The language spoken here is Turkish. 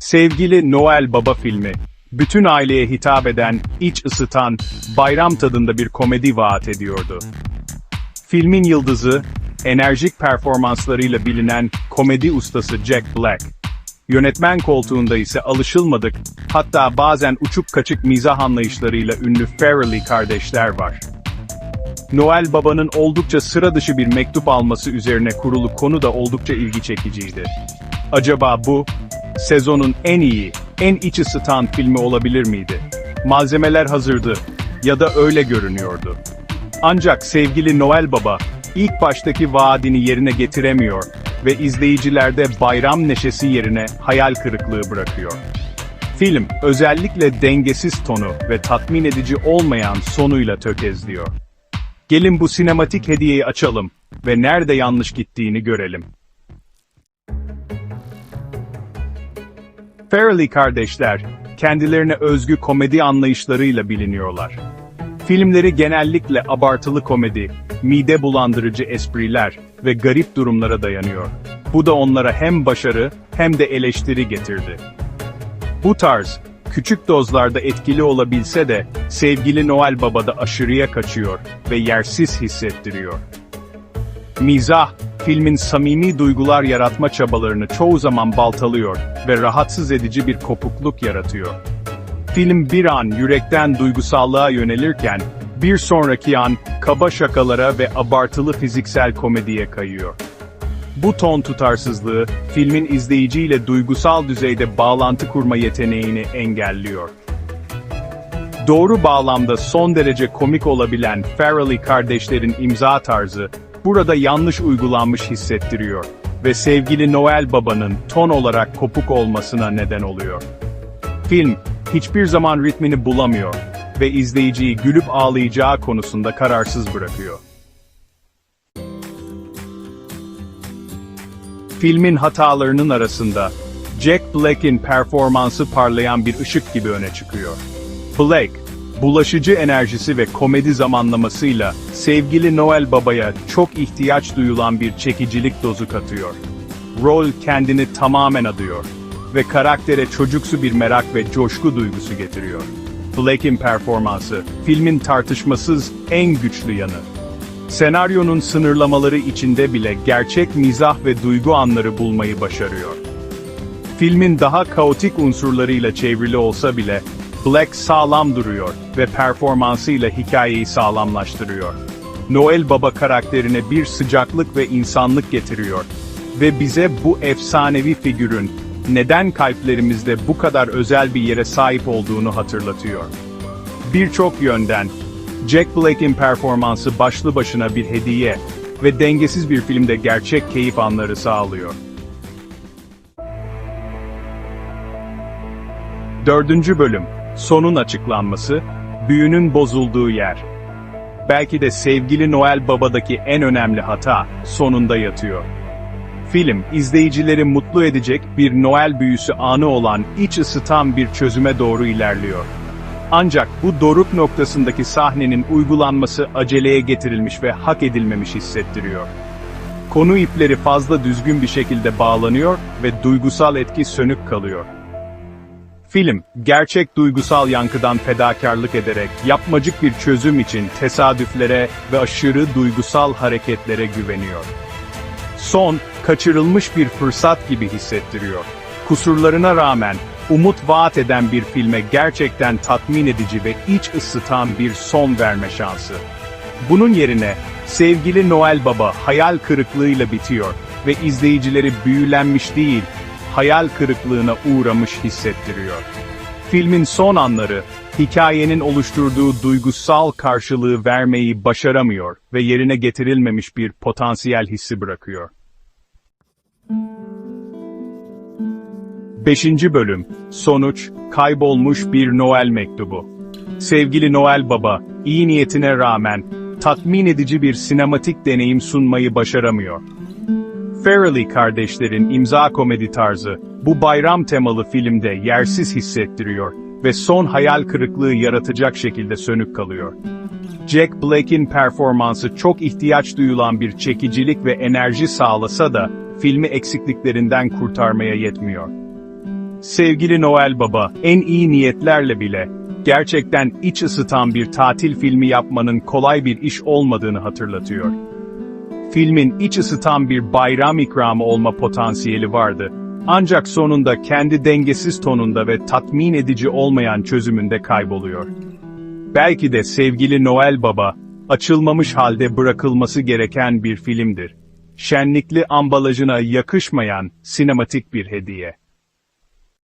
Sevgili Noel Baba filmi, bütün aileye hitap eden, iç ısıtan, bayram tadında bir komedi vaat ediyordu. Filmin yıldızı, enerjik performanslarıyla bilinen komedi ustası Jack Black. Yönetmen koltuğunda ise alışılmadık, hatta bazen uçuk kaçık mizah anlayışlarıyla ünlü Farrelly kardeşler var. Noel Baba'nın oldukça sıra dışı bir mektup alması üzerine kurulu konu da oldukça ilgi çekiciydi. Acaba bu, sezonun en iyi, en iç ısıtan filmi olabilir miydi? Malzemeler hazırdı, ya da öyle görünüyordu. Ancak sevgili Noel Baba, ilk baştaki vaadini yerine getiremiyor ve izleyicilerde bayram neşesi yerine hayal kırıklığı bırakıyor. Film, özellikle dengesiz tonu ve tatmin edici olmayan sonuyla tökezliyor. Gelin bu sinematik hediyeyi açalım ve nerede yanlış gittiğini görelim. Farrelly kardeşler, kendilerine özgü komedi anlayışlarıyla biliniyorlar. Filmleri genellikle abartılı komedi, mide bulandırıcı espriler ve garip durumlara dayanıyor. Bu da onlara hem başarı hem de eleştiri getirdi. Bu tarz, küçük dozlarda etkili olabilse de, sevgili Noel Baba'da aşırıya kaçıyor ve yersiz hissettiriyor. Mizah, filmin samimi duygular yaratma çabalarını çoğu zaman baltalıyor ve rahatsız edici bir kopukluk yaratıyor. Film bir an yürekten duygusallığa yönelirken, bir sonraki an kaba şakalara ve abartılı fiziksel komediye kayıyor. Bu ton tutarsızlığı, filmin izleyiciyle duygusal düzeyde bağlantı kurma yeteneğini engelliyor. Doğru bağlamda son derece komik olabilen Farrelly kardeşlerin imza tarzı, burada yanlış uygulanmış hissettiriyor ve sevgili Noel Baba'nın ton olarak kopuk olmasına neden oluyor. Film, hiçbir zaman ritmini bulamıyor ve izleyiciyi gülüp ağlayacağı konusunda kararsız bırakıyor. Filmin hatalarının arasında, Jack Black'in performansı parlayan bir ışık gibi öne çıkıyor. Black, bulaşıcı enerjisi ve komedi zamanlamasıyla sevgili Noel Baba'ya çok ihtiyaç duyulan bir çekicilik dozu katıyor. Rol kendini tamamen adıyor ve karaktere çocuksu bir merak ve coşku duygusu getiriyor. Blake'in performansı, filmin tartışmasız en güçlü yanı. Senaryonun sınırlamaları içinde bile gerçek mizah ve duygu anları bulmayı başarıyor. Filmin daha kaotik unsurlarıyla çevrili olsa bile, Black sağlam duruyor ve performansıyla hikayeyi sağlamlaştırıyor. Noel Baba karakterine bir sıcaklık ve insanlık getiriyor ve bize bu efsanevi figürün neden kalplerimizde bu kadar özel bir yere sahip olduğunu hatırlatıyor. Birçok yönden, Jack Blake'in performansı başlı başına bir hediye ve dengesiz bir filmde gerçek keyif anları sağlıyor. Dördüncü bölüm, sonun açıklanması, büyünün bozulduğu yer. Belki de sevgili Noel Baba'daki en önemli hata, sonunda yatıyor. Film, izleyicileri mutlu edecek bir Noel büyüsü anı olan iç ısıtan bir çözüme doğru ilerliyor. Ancak bu doruk noktasındaki sahnenin uygulanması aceleye getirilmiş ve hak edilmemiş hissettiriyor. Konu ipleri fazla düzgün bir şekilde bağlanıyor ve duygusal etki sönük kalıyor. Film, gerçek duygusal yankıdan fedakarlık ederek yapmacık bir çözüm için tesadüflere ve aşırı duygusal hareketlere güveniyor. Son, kaçırılmış bir fırsat gibi hissettiriyor. Kusurlarına rağmen, umut vaat eden bir filme gerçekten tatmin edici ve iç ısıtan bir son verme şansı. Bunun yerine, sevgili Noel Baba hayal kırıklığıyla bitiyor ve izleyicileri büyülenmiş değil, hayal kırıklığına uğramış hissettiriyor. Filmin son anları, hikayenin oluşturduğu duygusal karşılığı vermeyi başaramıyor ve yerine getirilmemiş bir potansiyel hissi bırakıyor. 5. Bölüm Sonuç, kaybolmuş bir Noel mektubu. Sevgili Noel Baba, iyi niyetine rağmen, tatmin edici bir sinematik deneyim sunmayı başaramıyor. Farrelly kardeşlerin imza komedi tarzı, bu bayram temalı filmde yersiz hissettiriyor ve son hayal kırıklığı yaratacak şekilde sönük kalıyor. Jack Blake'in performansı çok ihtiyaç duyulan bir çekicilik ve enerji sağlasa da, filmi eksikliklerinden kurtarmaya yetmiyor. Sevgili Noel Baba, en iyi niyetlerle bile, gerçekten iç ısıtan bir tatil filmi yapmanın kolay bir iş olmadığını hatırlatıyor. Filmin iç ısıtan bir bayram ikramı olma potansiyeli vardı. Ancak sonunda kendi dengesiz tonunda ve tatmin edici olmayan çözümünde kayboluyor. Belki de sevgili Noel Baba, açılmamış halde bırakılması gereken bir filmdir. Şenlikli ambalajına yakışmayan sinematik bir hediye.